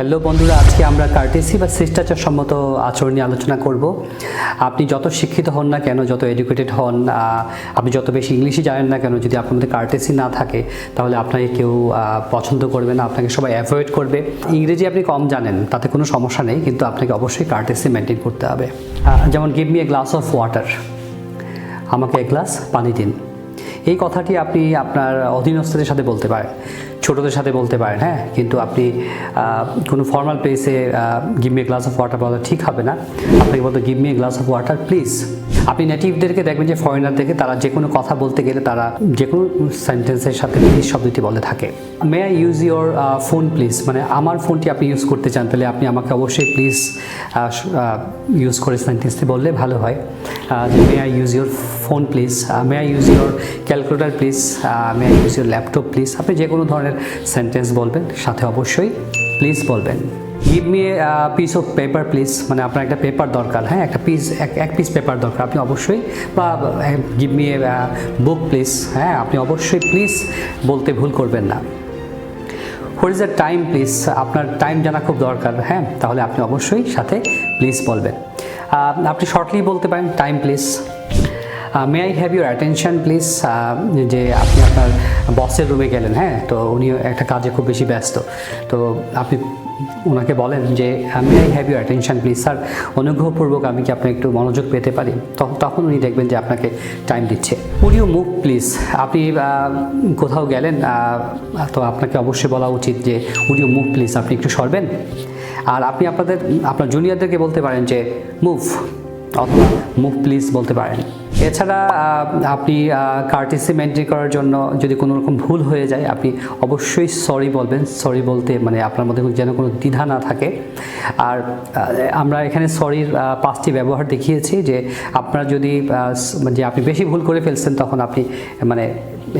Hello বন্ধুরা, আজকে আমরা কার্টেসি বা শিষ্টাচার সম্মত আচরণ নিয়ে আলোচনা করব। আপনি যত শিক্ষিত হন না কেন, যত এডুকেটেড হন আপনি যত বেশি ইংলিশে জানেন না কেন, যদি আপনার মধ্যে কার্টেসি না থাকে, তাহলে আপনাকে কেউ পছন্দ করবে না, আপনাকে সবাই অ্যাভয়েড করবে। ইংরেজি আপনি কম জানেন, তাতে কোনো সমস্যা নেই, কিন্তু আপনাকে অবশ্যই কার্টেসি মেনটেন করতে হবে। যেমন give me a glass of water আমাকে এক গ্লাস পানি দিন। এই কথাটি আপনি আপনার অধীনস্থদের সাথে বলতে পারেন। ছোটদের সাথে বলতে পারেন হ্যাঁ? কিন্তু আপনি কোনো ফর্মাল প্লেসে give me glass of water বলা ঠিক হবে না। আপনাকে বলতে give me glass of water please আপনি নেটিভদেরকে দেখবেন যে ফরেনারদেরকে তারা যে কোনো কথা বলতে গেলে তারা যে কোনো সেন্টেন্সের সাথে প্লিজ শব্দটি বলে থাকে। May I use your phone please মানে আমার ফোনটি আপনি ইউজ করতে চান, তাহলে আপনি আমাকে অবশ্যই প্লিজ ইউজ করে সেন্টেন্সটি বললে ভালো হয়। May I use your phone please may I use your calculator please may I use your laptop please আপনি যে কোনো ধরনের সেন্টেন্স বলবেন, সাথে অবশ্যই প্লিজ বলবেন। Give me piece of paper please মানে আপনার একটা পেপার দরকার হ্যাঁ? একটা পিস এক পিস পেপার দরকার। আপনি অবশ্যই বা গিভ মি বুক প্লিজ হ্যাঁ আপনি অবশ্যই প্লিজ বলতে ভুল করবেন না। What is the time please আপনার টাইম জানা খুব দরকার হ্যাঁ? তাহলে আপনি অবশ্যই সাথে প্লিজ বলবেন। আপনি শর্টলি বলতে পারেন time please may I have your attention please যে আপনি আপনার বসের রুমে গেলেন হ্যাঁ? তো উনি একটা কাজে খুব বেশি ব্যস্ত। তো আপনি ওনাকে বলেন যে may I have your attention please sir অনুগ্রহপূর্বক আমি কি আপনার একটু মনোযোগ পেতে পারি? তখন উনি দেখবেন যে আপনাকে টাইম দিচ্ছে। উড মুভ প্লিজ আপনি কোথাও গেলেন? তো আপনাকে অবশ্যই বলা উচিত যে উড ইউ মুভ প্লিজ আপনি একটু সরবেন? আর আপনি আপনাদের, আপনার জুনিয়রদেরকে বলতে পারেন যে মুভ মুভ প্লিজ বলতে পারেন। এছাড়া আপনি কার্টিসি মেনটেন করার জন্য যদি কোনো রকম ভুল হয়ে যায়, আপনি অবশ্যই সরি বলবেন। সরি বলতে মানে আপনার মধ্যে যেন কোনো দ্বিধা না থাকে। আর আমরা এখানে সরির পাঁচটি ব্যবহার দেখিয়েছি যে আপনার যদি যে আপনি বেশি ভুল করে ফেলছেন, তখন আপনি মানে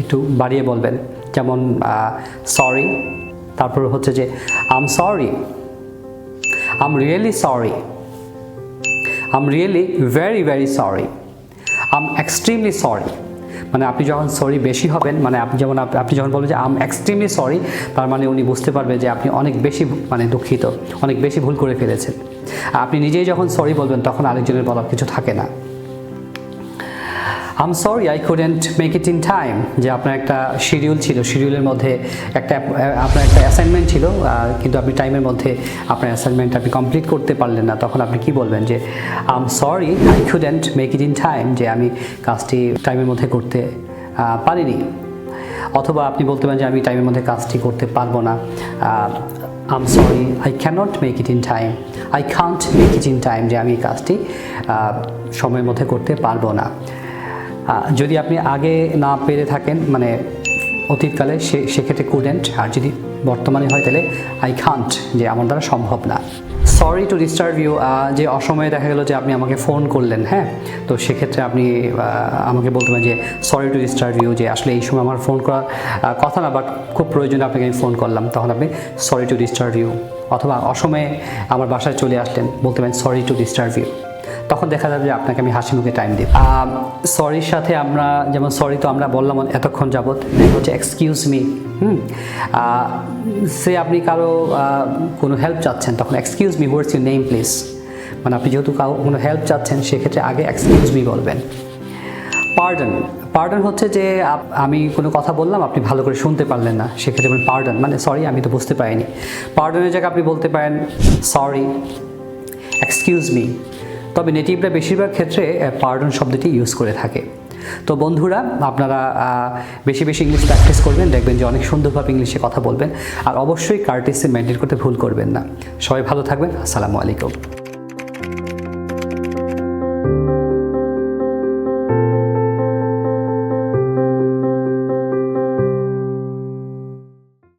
একটু বাড়িয়ে বলবেন। যেমন সরি তারপর হচ্ছে যে I'm sorry I'm really sorry I'm really very very sorry I'm extremely sorry মানে আপনি যখন সরি বেশি হবেন মানে আপনি যেমন আপনি যখন বলবেন যে আম এক্সট্রিমলি সরি তার মানে উনি বুঝতে পারবে যে আপনি অনেক বেশি মানে দুঃখিত, অনেক বেশি ভুল করে ফেলেছেন। আপনি নিজেই যখন সরি বলবেন, তখন আরেকজনের বলার কিছু থাকে না। I'm sorry I couldn't make it in time যে আপনার একটা শিডিউল ছিল শিডিউলের মধ্যে একটা, আপনার একটা অ্যাসাইনমেন্ট ছিল কিন্তু আপনি টাইমের মধ্যে আপনার অ্যাসাইনমেন্ট আপনি কমপ্লিট করতে পারলেন না। তখন আপনি কি বলবেন? যে I'm sorry I couldn't make it in time যে আমি কাজটি টাইমের মধ্যে করতে পারিনি। অথবা আপনি বলতে পারেন যে, আমি টাইমের মধ্যে কাজটি করতে পারব না। I'm sorry I cannot make it in time I can't make it in time যে আমি কাজটি সময়ের মধ্যে করতে পারব না। যদি আপনি আগে না পেরে থাকেন মানে অতীতকালে সে, সেক্ষেত্রে কুডেন্ট আর যদি বর্তমানে হয়, তাহলে আই খান্ট যে আমার দ্বারা সম্ভব না। সরি টু ডিস্টার্ব ইউ যে অসময়ে দেখা গেলো যে আপনি আমাকে ফোন করলেন হ্যাঁ? তো সেক্ষেত্রে আপনি আমাকে বলতে পারেন যে সরি টু ডিস্টার্ব ইউ যে আসলে এই সময় আমার ফোন করা কথা না বাট খুব প্রয়োজনে আপনাকে আমি ফোন করলাম। তখন আপনি সরি টু ডিস্টার্ব ইউ অথবা অসময়ে আমার বাসায় চলে আসলেন, বলতে পারেন সরি টু ডিস্টার্ব ইউ তখন দেখা যাবে যে আপনাকে আমি হাসি মুখে টাইম দিই সরির সাথে আমরা, যেমন সরি তো আমরা বললাম এতক্ষণ যাবৎ হচ্ছে এক্সকিউজ মি হুম? সে আপনি কারও কোনো হেল্প চাচ্ছেন তখন excuse me what's your name please মানে আপনি যেহেতু কারও কোনো হেল্প চাচ্ছেন, সেক্ষেত্রে আগে এক্সকিউজ মি বলবেন। পার্ডন পার্ডন হচ্ছে যে আমি কোনো কথা বললাম, আপনি ভালো করে শুনতে পারলেন না, সেক্ষেত্রে বলেন পার্ডন মানে সরি আমি তো বুঝতে পারিনি। পার্ডনের জায়গায় আপনি বলতে পারেন সরি এক্সকিউজ মি তবে নেটিভরা বেশিরভাগ ক্ষেত্রে পার্ডন শব্দটি ইউজ করে থাকে। তো বন্ধুরা, আপনারা বেশি বেশি ইংলিশ প্র্যাকটিস করবেন, দেখবেন যে অনেক সুন্দরভাবে ইংলিশে কথা বলবেন। আর অবশ্যই কার্টিসে মেনটেন করতে ভুল করবেন না। সবাই ভালো থাকবেন, আসসালামু আলাইকুম।